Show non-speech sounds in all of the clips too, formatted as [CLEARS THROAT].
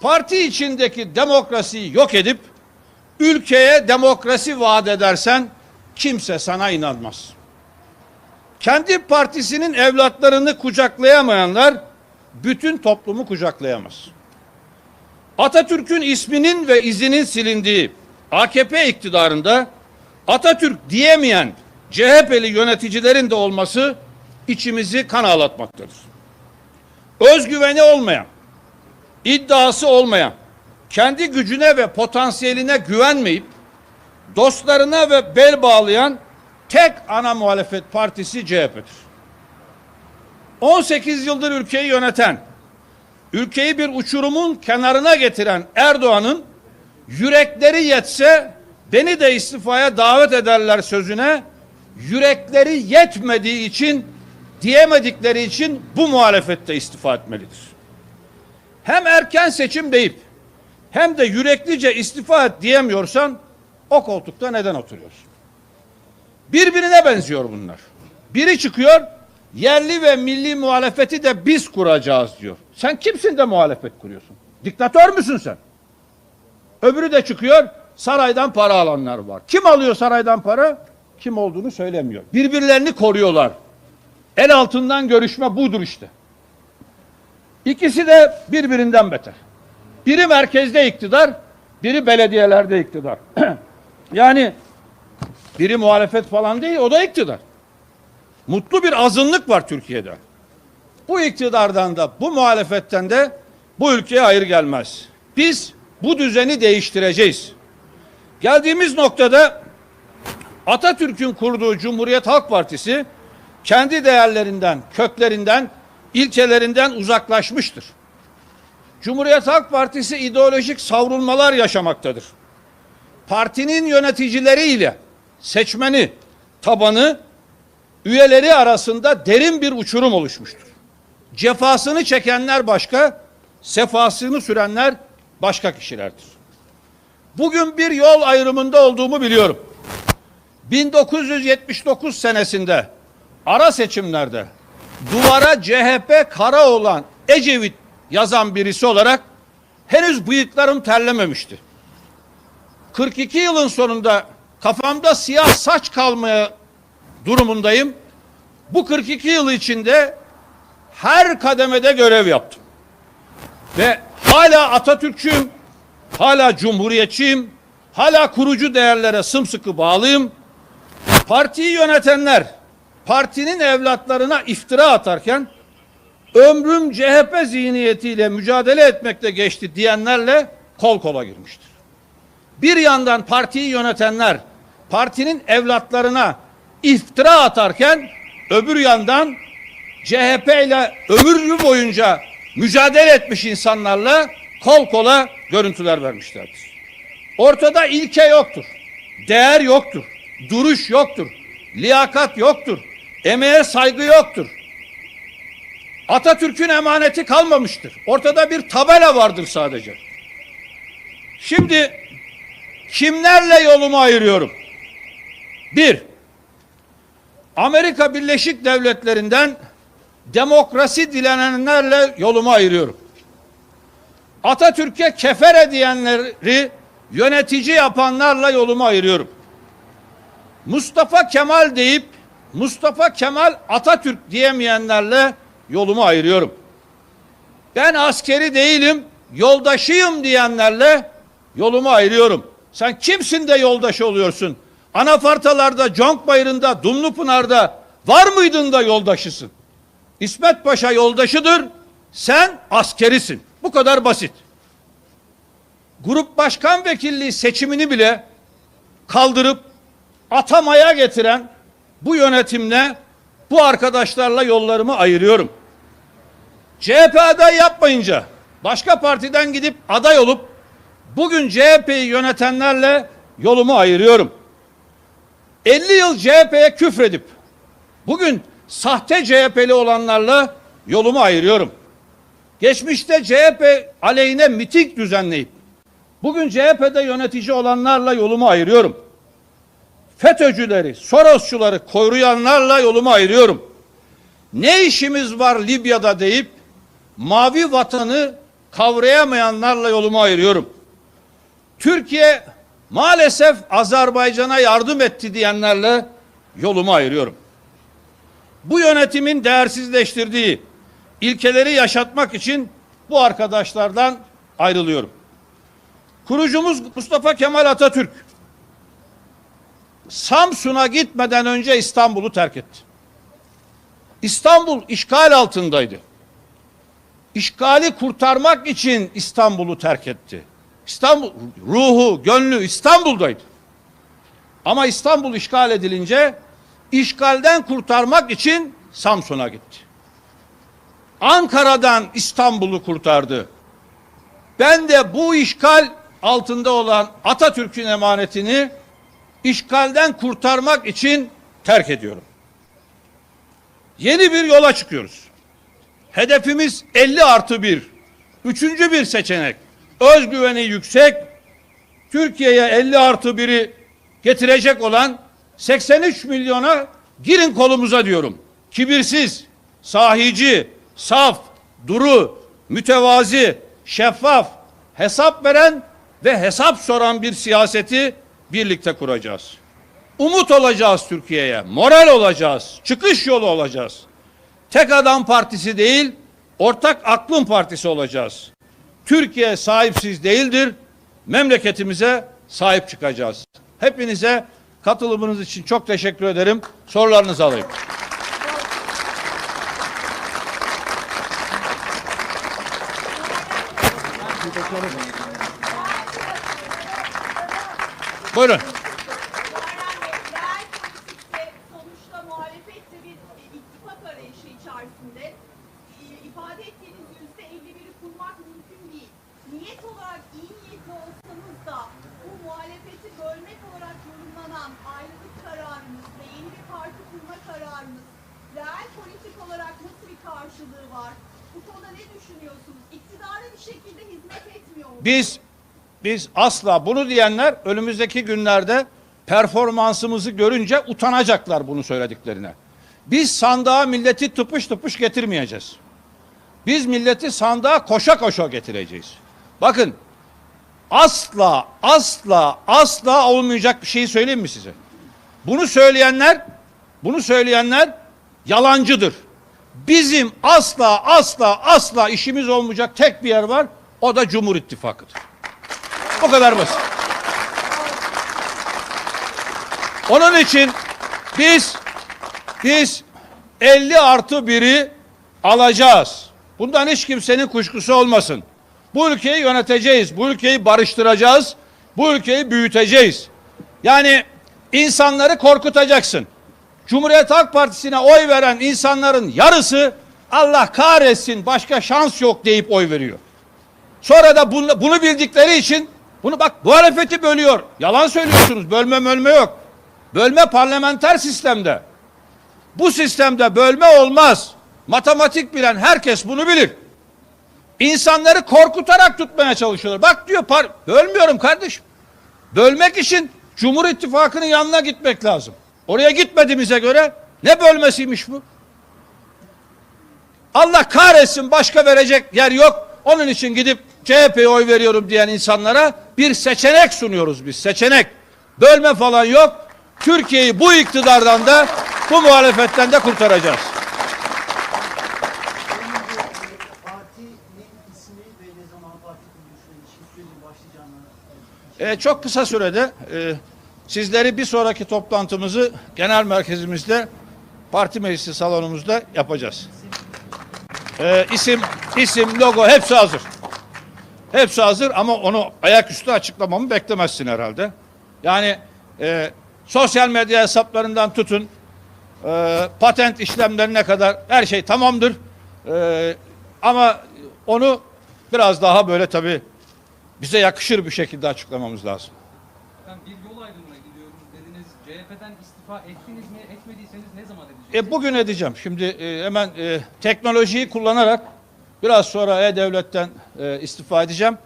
parti içindeki demokrasiyi yok edip ülkeye demokrasi vaat edersen kimse sana inanmaz. Kendi partisinin evlatlarını kucaklayamayanlar bütün toplumu kucaklayamaz. Atatürk'ün isminin ve izinin silindiği AKP iktidarında Atatürk diyemeyen CHP'li yöneticilerin de olması içimizi kan ağlatmaktadır. Özgüveni olmayan, iddiası olmayan, kendi gücüne ve potansiyeline güvenmeyip dostlarına ve bel bağlayan tek ana muhalefet partisi CHP'dir. 18 yıldır ülkeyi yöneten, ülkeyi bir uçurumun kenarına getiren Erdoğan'ın yürekleri yetse beni de istifaya davet ederler sözüne yürekleri yetmediği için diyemedikleri için bu muhalefette istifa etmelidir. Hem erken seçim deyip hem de yüreklice istifa et diyemiyorsan o koltukta neden oturuyorsun? Birbirine benziyor bunlar. Biri çıkıyor yerli ve milli muhalefeti de biz kuracağız diyor. Sen kimsin de muhalefet kuruyorsun? Diktatör müsün sen? Öbürü de çıkıyor saraydan para alanlar var. Kim alıyor saraydan para? Kim olduğunu söylemiyor. Birbirlerini koruyorlar. El altından görüşme budur işte. İkisi de birbirinden beter. Biri merkezde iktidar, biri belediyelerde iktidar. [CLEARS THROAT] yani biri muhalefet falan değil, o da iktidar. Mutlu bir azınlık var Türkiye'de. Bu iktidardan da, bu muhalefetten de bu ülkeye hayır gelmez. Biz bu düzeni değiştireceğiz. Geldiğimiz noktada Atatürk'ün kurduğu Cumhuriyet Halk Partisi kendi değerlerinden, köklerinden, ilkelerinden uzaklaşmıştır. Cumhuriyet Halk Partisi ideolojik savrulmalar yaşamaktadır. Partinin yöneticileriyle seçmeni, tabanı, üyeleri arasında derin bir uçurum oluşmuştur. Cefasını çekenler başka, sefasını sürenler başka kişilerdir. Bugün bir yol ayrımında olduğumu biliyorum. 1979 senesinde ara seçimlerde duvara CHP kara olan Ecevit yazan birisi olarak henüz bıyıklarım terlememişti. 42 yılın sonunda kafamda siyah saç kalmaya durumundayım. Bu 42 yıl içinde her kademede görev yaptım. Ve hala Atatürkçüyüm, hala Cumhuriyetçiyim, hala kurucu değerlere sımsıkı bağlıyım. Partiyi yönetenler partinin evlatlarına iftira atarken ömrüm CHP zihniyetiyle mücadele etmekte geçti diyenlerle kol kola girmiştir. Bir yandan partiyi yönetenler partinin evlatlarına iftira atarken öbür yandan CHP ile ömrü boyunca mücadele etmiş insanlarla kol kola görüntüler vermişlerdir. Ortada ilke yoktur. Değer yoktur. Duruş yoktur. Liyakat yoktur. Emeğe saygı yoktur. Atatürk'ün emaneti kalmamıştır. Ortada bir tabela vardır sadece. Şimdi kimlerle yolumu ayırıyorum? Bir, Amerika Birleşik Devletleri'nden demokrasi dilenenlerle yolumu ayırıyorum. Atatürk'e kefer diyenleri yönetici yapanlarla yolumu ayırıyorum. Mustafa Kemal deyip Mustafa Kemal Atatürk diyemeyenlerle yolumu ayırıyorum. Ben askeri değilim, yoldaşıyım diyenlerle yolumu ayırıyorum. Sen kimsin de yoldaşı oluyorsun? Anafartalarda, Conkbayırı'nda, Dumlupınar'da var mıydın da yoldaşısın? İsmet Paşa yoldaşıdır, sen askerisin. Bu kadar basit. Grup başkan vekilliği seçimini bile kaldırıp atamaya getiren bu yönetimle bu arkadaşlarla yollarımı ayırıyorum. CHP aday yapmayınca başka partiden gidip aday olup bugün CHP'yi yönetenlerle yolumu ayırıyorum. 50 yıl CHP'ye küfredip bugün sahte CHP'li olanlarla yolumu ayırıyorum. Geçmişte CHP aleyhine miting düzenleyip bugün CHP'de yönetici olanlarla yolumu ayırıyorum. FETÖ'cüleri, Sorosçuları koruyanlarla yolumu ayırıyorum. Ne işimiz var Libya'da deyip mavi vatanı kavrayamayanlarla yolumu ayırıyorum. Türkiye maalesef Azerbaycan'a yardım etti diyenlerle yolumu ayırıyorum. Bu yönetimin değersizleştirdiği ilkeleri yaşatmak için bu arkadaşlardan ayrılıyorum. Kurucumuz Mustafa Kemal Atatürk Samsun'a gitmeden önce İstanbul'u terk etti. İstanbul işgal altındaydı. İşgali kurtarmak için İstanbul'u terk etti. İstanbul ruhu, gönlü İstanbul'daydı. Ama İstanbul işgal edilince işgalden kurtarmak için Samsun'a gitti. Ankara'dan İstanbul'u kurtardı. Ben de bu işgal altında olan Atatürk'ün emanetini işgalden kurtarmak için terk ediyorum. Yeni bir yola çıkıyoruz. Hedefimiz 50 artı 1. Üçüncü bir seçenek. Özgüveni yüksek, Türkiye'ye 50 artı 1'i getirecek olan 83 milyona girin kolumuza diyorum. Kibirsiz, sahici, saf, duru, mütevazi, şeffaf, hesap veren ve hesap soran bir siyaseti birlikte kuracağız. Umut olacağız Türkiye'ye, moral olacağız, çıkış yolu olacağız. Tek adam partisi değil, ortak aklın partisi olacağız. Türkiye sahipsiz değildir, memleketimize sahip çıkacağız. Hepinize katılımınız için çok teşekkür ederim. Sorularınızı alayım. Buyurun. Reel politikte sonuçta muhalefet bir ittifak arayışı içerisinde ifade ettiğiniz yüzde 51'i kurmak mümkün değil. Niyet olarak iyi niyetli olsanız da bu muhalefeti bölmek olarak yorumlanan ayrılık kararınız ve yeni bir parti kurma kararınız reel politik olarak nasıl bir karşılığı var? Bu konuda ne düşünüyorsunuz? İktidara bir şekilde hizmet etmiyor mu? Biz biz asla bunu diyenler önümüzdeki günlerde performansımızı görünce utanacaklar bunu söylediklerine. Biz sandığa milleti tıpış tıpış getirmeyeceğiz. Biz milleti sandığa koşa koşa getireceğiz. Bakın asla asla asla olmayacak bir şeyi söyleyeyim mi size? Bunu söyleyenler bunu söyleyenler yalancıdır. Bizim asla asla asla işimiz olmayacak tek bir yer var. O da Cumhur İttifakı'dır. Bu kadar basit. Onun için biz biz 50 artı 1'i alacağız. Bundan hiç kimsenin kuşkusu olmasın. Bu ülkeyi yöneteceğiz. Bu ülkeyi barıştıracağız. Bu ülkeyi büyüteceğiz. Yani insanları korkutacaksın. Cumhuriyet Halk Partisi'ne oy veren insanların yarısı Allah kahretsin başka şans yok deyip oy veriyor. Sonra da bunu, bunu bildikleri için bunu bak muhalefeti bölüyor. Yalan söylüyorsunuz. Bölme bölme yok. Bölme parlamenter sistemde. Bu sistemde bölme olmaz. Matematik bilen herkes bunu bilir. İnsanları korkutarak tutmaya çalışıyorlar. Bak diyor par bölmüyorum kardeşim. Bölmek için Cumhur İttifakı'nın yanına gitmek lazım. Oraya gitmediğimize göre ne bölmesiymiş bu? Allah kahretsin başka verecek yer yok. Onun için gidip CHP'ye oy veriyorum diyen insanlara bir seçenek sunuyoruz biz. Seçenek. Bölme falan yok. Türkiye'yi bu iktidardan da bu muhalefetten de kurtaracağız. Ee, çok kısa sürede e, sizleri bir sonraki toplantımızı genel merkezimizde parti meclisi salonumuzda yapacağız. Ee, isim, isim, logo hepsi hazır. Hepsi hazır ama onu ayaküstü açıklamamı beklemezsin herhalde. Yani e, sosyal medya hesaplarından tutun e, patent işlemlerine kadar her şey tamamdır. E, ama onu biraz daha böyle tabii bize yakışır bir şekilde açıklamamız lazım. Ben bir yol ayrımına gidiyorum dediniz. CHP'den istifa ettiniz mi? Etmediyseniz ne zaman edeceksiniz? E, bugün edeceğim. Şimdi e, hemen e, teknolojiyi kullanarak biraz sonra E-Devlet'ten e, istifa edeceğim.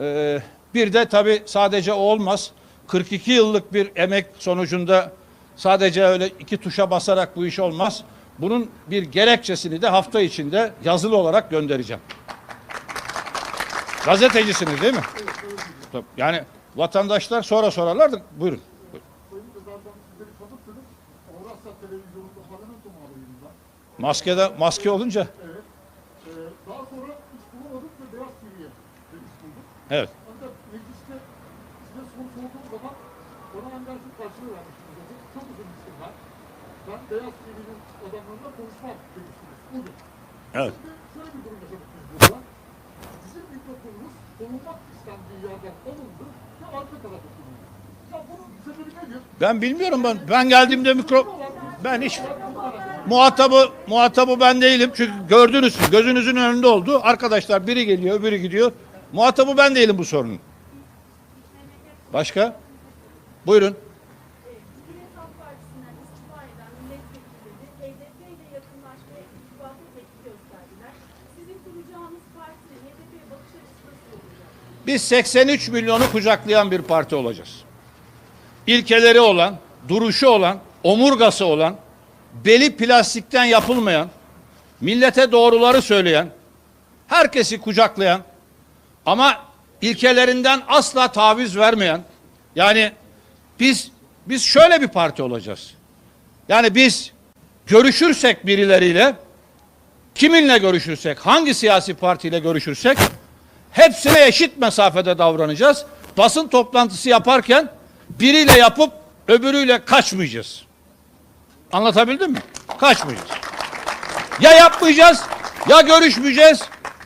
E, bir de tabii sadece o olmaz. 42 yıllık bir emek sonucunda sadece öyle iki tuşa basarak bu iş olmaz. Bunun bir gerekçesini de hafta içinde yazılı olarak göndereceğim. Gazetecisiniz değil mi? Tabii. Yani vatandaşlar sonra sorarlar da buyurun. Maskede maske olunca Evet. Ee, daha sonra iş bulamadık ve Beyaz TV'ye bulduk. evet. Ancak mecliste size soru sorduğum zaman bana anlarsız karşılığı vermiştiniz. dedi. Çok uzun bir süre. Ben Beyaz TV'nin adamlarıyla konuşmam demiştiniz. Bugün. Evet. Şimdi şöyle bir durum yaşadık biz burada. Sizin mikrofonunuz konulmak istendiği yerden alındı ve arka tarafa konuldu. Ya bunun sebebi nedir? Ben bilmiyorum ben ben geldiğimde mikro ben hiç muhatabı muhatabı ben değilim çünkü gördünüz gözünüzün önünde oldu. Arkadaşlar biri geliyor, biri gidiyor. Muhatabı ben değilim bu sorunun. Başka? Buyurun. Biz 83 milyonu kucaklayan bir parti olacağız. İlkeleri olan, duruşu olan, omurgası olan, beli plastikten yapılmayan, millete doğruları söyleyen, herkesi kucaklayan ama ilkelerinden asla taviz vermeyen, yani biz biz şöyle bir parti olacağız. Yani biz görüşürsek birileriyle, kiminle görüşürsek, hangi siyasi partiyle görüşürsek hepsine eşit mesafede davranacağız. Basın toplantısı yaparken biriyle yapıp öbürüyle kaçmayacağız. Anlatabildim mi? Kaçmayacağız. Ya yapmayacağız ya görüşmeyeceğiz.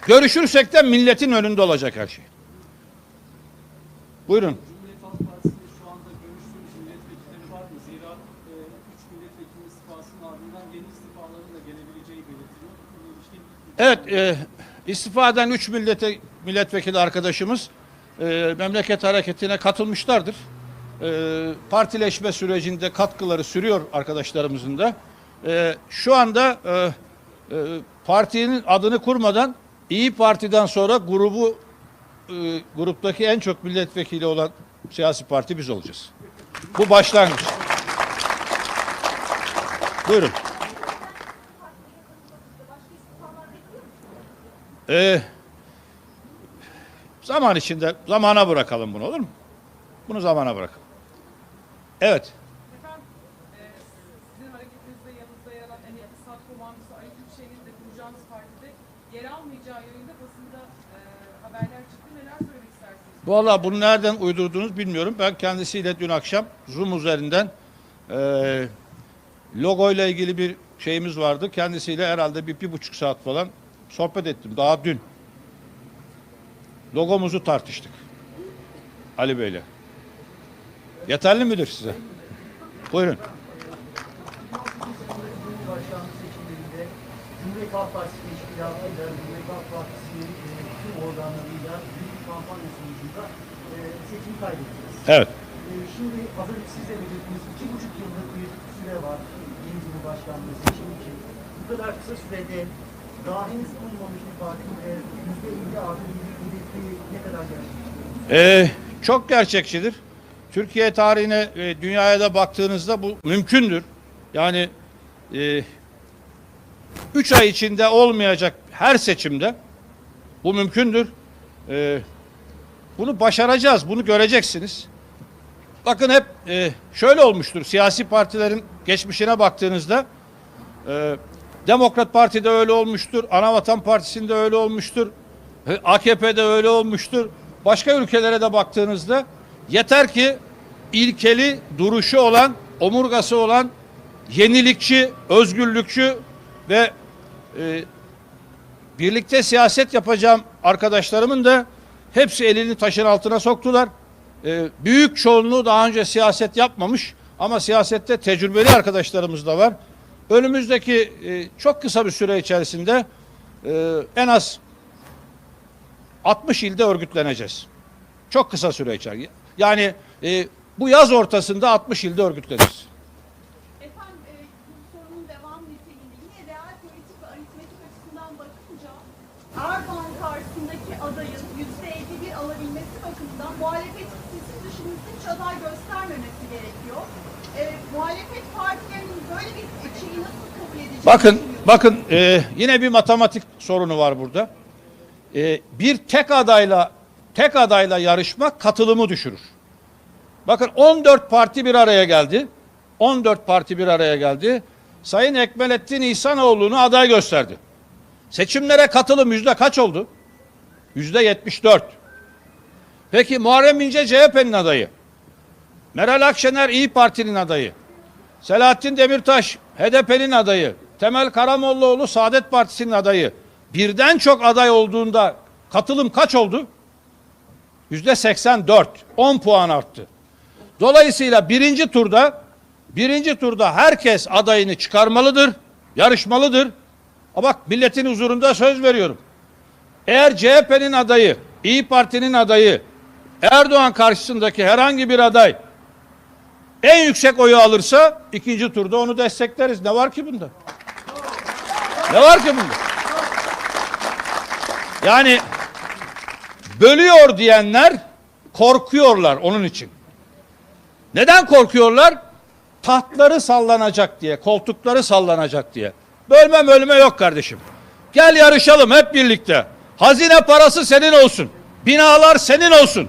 Görüşürsek de milletin önünde olacak her şey. Buyurun. Cumhuriyet Halk Partisi'nde şu anda görüştüğünüz milletvekilleri var mı? Zira 3 milletvekili istifasının ardından yeni istifaların da gelebileceği belirtiliyor. İlişkin Evet, e, istifa eden 3 millete, milletvekili arkadaşımız e, memleket hareketine katılmışlardır. E, partileşme sürecinde katkıları sürüyor arkadaşlarımızın da. E, şu anda e, e, partinin adını kurmadan İyi Parti'den sonra grubu e, gruptaki en çok milletvekili olan siyasi parti biz olacağız. Bu başlangıç. Buyurun. Ee, zaman içinde zamana bırakalım bunu olur mu? Bunu zamana bırakalım. Evet. Efendim, e, sizin hareketinizde yanınızda yer alan Emniyet İstat Komandosu Ali Türkçe'nin de kuracağınız partide yer almayacağı yönünde basında e, haberler çıktı. Neler söylemek istersiniz? Vallahi bunu nereden uydurduğunuz bilmiyorum. Ben kendisiyle dün akşam Zoom üzerinden eee logo ile ilgili bir şeyimiz vardı. Kendisiyle herhalde bir, bir buçuk saat falan sohbet ettim. Daha dün. Logomuzu tartıştık. Ali Bey'le. Yeterli midir size? Buyurun. Seçimlerinde Cumhuriyet Halk Partisi teşkilatıyla Cumhuriyet Halk Partisi'nin e, tüm organlarıyla büyük kampanya sonucunda e, seçimi kaybettiniz. Evet. E, şimdi az önce siz de belirttiniz, iki buçuk yıllık bir süre var yeni Cumhurbaşkanlığı seçimi için. Bu kadar kısa sürede daha henüz kurulmamış bir partinin yüzde elli artı bir hedefi ne kadar gerçekleştiriyor? Ee, çok gerçekçidir. Türkiye tarihine, e, dünyaya da baktığınızda bu mümkündür. Yani e, üç ay içinde olmayacak her seçimde bu mümkündür. E, bunu başaracağız, bunu göreceksiniz. Bakın hep e, şöyle olmuştur. Siyasi partilerin geçmişine baktığınızda e, Demokrat Parti'de öyle olmuştur. Anavatan Partisi'nde öyle olmuştur. AKP'de öyle olmuştur. Başka ülkelere de baktığınızda yeter ki ilkeli duruşu olan, omurgası olan, yenilikçi, özgürlükçü ve e, birlikte siyaset yapacağım arkadaşlarımın da hepsi elini taşın altına soktular. E, büyük çoğunluğu daha önce siyaset yapmamış ama siyasette tecrübeli arkadaşlarımız da var. Önümüzdeki e, çok kısa bir süre içerisinde e, en az 60 ilde örgütleneceğiz. Çok kısa süre içerisinde. Yani e, bu yaz ortasında 60 ilde örgütleniriz. Efendim e, bu sorunun devam niteliğinde yine real politik ve aritmetik açısından bakınca Erdoğan karşısındaki adayın yüzde 51 alabilmesi bakımından muhalefetin sizin dışınızda hiç aday göstermemesi gerekiyor. E, muhalefet partilerinin böyle bir şeyi nasıl kabul edecek? Bakın, bakın e, yine bir matematik sorunu var burada. e, bir tek adayla tek adayla yarışmak katılımı düşürür. Bakın 14 parti bir araya geldi. 14 parti bir araya geldi. Sayın Ekmelettin İhsanoğlu'nu aday gösterdi. Seçimlere katılım yüzde kaç oldu? Yüzde 74. Peki Muharrem İnce CHP'nin adayı. Meral Akşener İyi Parti'nin adayı. Selahattin Demirtaş HDP'nin adayı. Temel Karamollaoğlu Saadet Partisi'nin adayı. Birden çok aday olduğunda katılım kaç oldu? Yüzde 84. 10 puan arttı. Dolayısıyla birinci turda birinci turda herkes adayını çıkarmalıdır, yarışmalıdır. Ama bak milletin huzurunda söz veriyorum. Eğer CHP'nin adayı, İyi Parti'nin adayı, Erdoğan karşısındaki herhangi bir aday en yüksek oyu alırsa ikinci turda onu destekleriz. Ne var ki bunda? Ne var ki bunda? Yani bölüyor diyenler korkuyorlar onun için. Neden korkuyorlar? Tahtları sallanacak diye, koltukları sallanacak diye. Bölme bölme yok kardeşim. Gel yarışalım hep birlikte. Hazine parası senin olsun. Binalar senin olsun.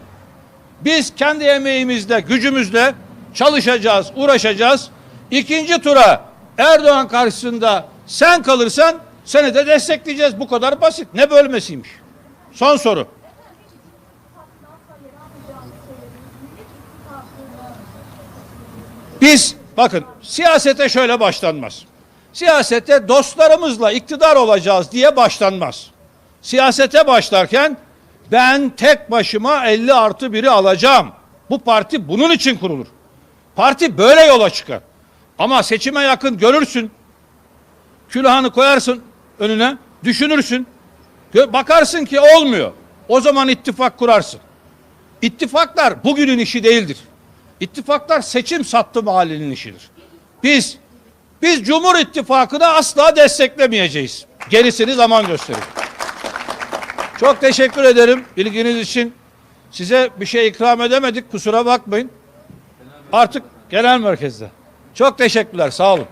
Biz kendi emeğimizle, gücümüzle çalışacağız, uğraşacağız. İkinci tura Erdoğan karşısında sen kalırsan seni de destekleyeceğiz. Bu kadar basit. Ne bölmesiymiş? Son soru. Biz bakın siyasete şöyle başlanmaz. Siyasete dostlarımızla iktidar olacağız diye başlanmaz. Siyasete başlarken ben tek başıma 50 artı 1'i alacağım. Bu parti bunun için kurulur. Parti böyle yola çıkar. Ama seçime yakın görürsün. Külahını koyarsın önüne, düşünürsün. Bakarsın ki olmuyor. O zaman ittifak kurarsın. İttifaklar bugünün işi değildir. İttifaklar seçim sattım halinin işidir. Biz biz Cumhur İttifakı'nı asla desteklemeyeceğiz. Gerisini zaman gösterir. Çok teşekkür ederim ilginiz için. Size bir şey ikram edemedik kusura bakmayın. Artık genel merkezde. Çok teşekkürler sağ olun.